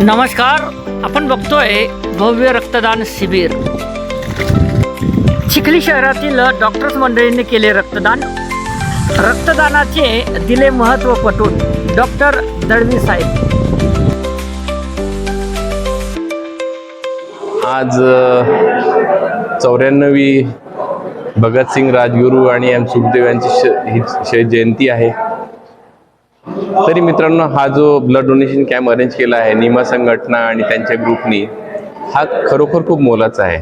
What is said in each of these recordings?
नमस्कार आपण बघतोय भव्य रक्तदान शिबिर. चिखली शहरातील डॉक्टर्स मंडळींनी केले रक्तदान. रक्तदानाचे दिले महत्त्व पटून डॉक्टर दळवी साहेब. आज चौऱ्याण्णवी भगतसिंग राजगुरू आणि एम सुखदेव यांची श ही श जयंती आहे. तरी मित्रांनो हा जो ब्लड डोनेशन कॅम्प अरेंज केला आहे निमा संघटना आणि त्यांच्या ग्रुपनी हा खरोखर खूप मोलाचा आहे.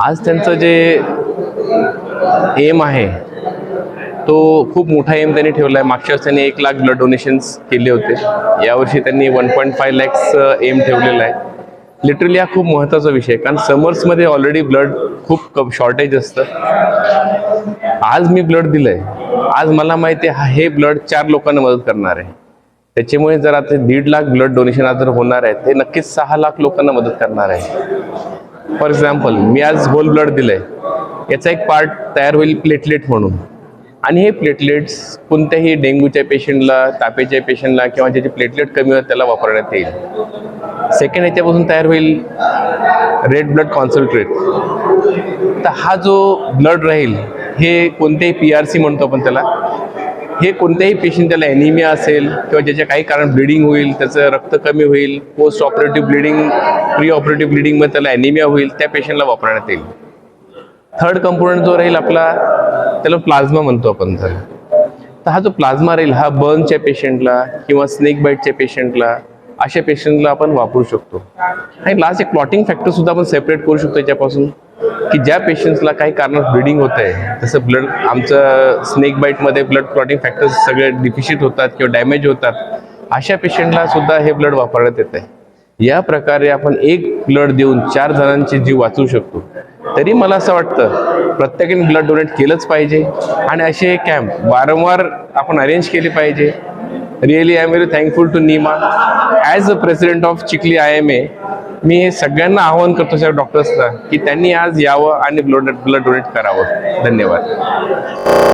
आज त्यांचं जे एम आहे तो खूप मोठा एम त्यांनी ठेवला आहे. मागच्या वर्षी त्यांनी एक लाख ब्लड डोनेशन्स केले होते. यावर्षी त्यांनी one point five lakhs M ठेवलेला आहे. लिटरली हा खूप महत्त्वाचा विषय कारण समर्समध्ये ऑलरेडी ब्लड खूप कप शॉर्टेज असतं. आज मी ब्लड दिलंय. आज मला माहिती आहे हा हे ब्लड चार लोकांना मदत करणार आहे. त्याच्यामुळे जर आता दीड लाख ब्लड डोनेशन आज जर होणार आहे ते नक्कीच सहा लाख लोकांना मदत करणार आहे. फॉर एक्झाम्पल मी आज होल ब्लड दिलंय. याचा एक पार्ट तयार होईल प्लेटलेट म्हणून. आणि हे प्लेटलेट्स कोणत्याही डेंग्यूच्या पेशंटला तापेच्या पेशंटला किंवा ज्याचे प्लेटलेट कमी होतात त्याला वापरण्यात येईल. सेकंड याच्यापासून तयार होईल रेड ब्लड कॉन्सन्ट्रेट तर हा जो ब्लड राहील हे कोणतेही पी आर सी म्हणतो आपण त्याला. हे कोणत्याही पेशंट त्याला ॲनिमिया असेल किंवा ज्याच्या काही कारण ब्लिडिंग होईल त्याचं रक्त कमी होईल post operative bleeding pre operative ब्लिडिंगमध्ये त्याला ॲनिमिया होईल त्या पेशंटला वापरण्यात येईल. थर्ड कंपोनंट जो राहील आपला त्याला प्लाझ्मा म्हणतो आपण त्याला. तर हा जो प्लाझ्मा राहील हा बर्नच्या पेशंटला किंवा स्नेक बाईटच्या पेशंटला अशा पेशंटला आपण वापरू शकतो. आणि लास्ट एक क्लॉटिंग फॅक्टर सुद्धा आपण सेपरेट करू शकतो याच्यापासून. की ज्या पेशंट्सला काही कारणात ब्लिडिंग होत आहे जसं ब्लड आमचं स्नेक बाईटमध्ये ब्लड क्लॉटिंग फॅक्टर्स सगळे डिफिशिट होतात किंवा डॅमेज होतात अशा पेशंटला सुद्धा हे ब्लड वापरण्यात येत आहे या प्रकारे आपण एक ब्लड देऊन चार जणांचे जीव वाचवू शकतो. तरी मला असं वाटतं प्रत्येकाने ब्लड डोनेट केलंच पाहिजे आणि असे कॅम्प वारंवार आपण अरेंज केले पाहिजे. Really I am very thankful to NIMA as a president of Chikhli I M A मी सगळ्यांना आवाहन करतो सगळ्या डॉक्टर्सला की त्यांनी आज यावं आणि ब्लड ब्लड डोनेट करावं. धन्यवाद.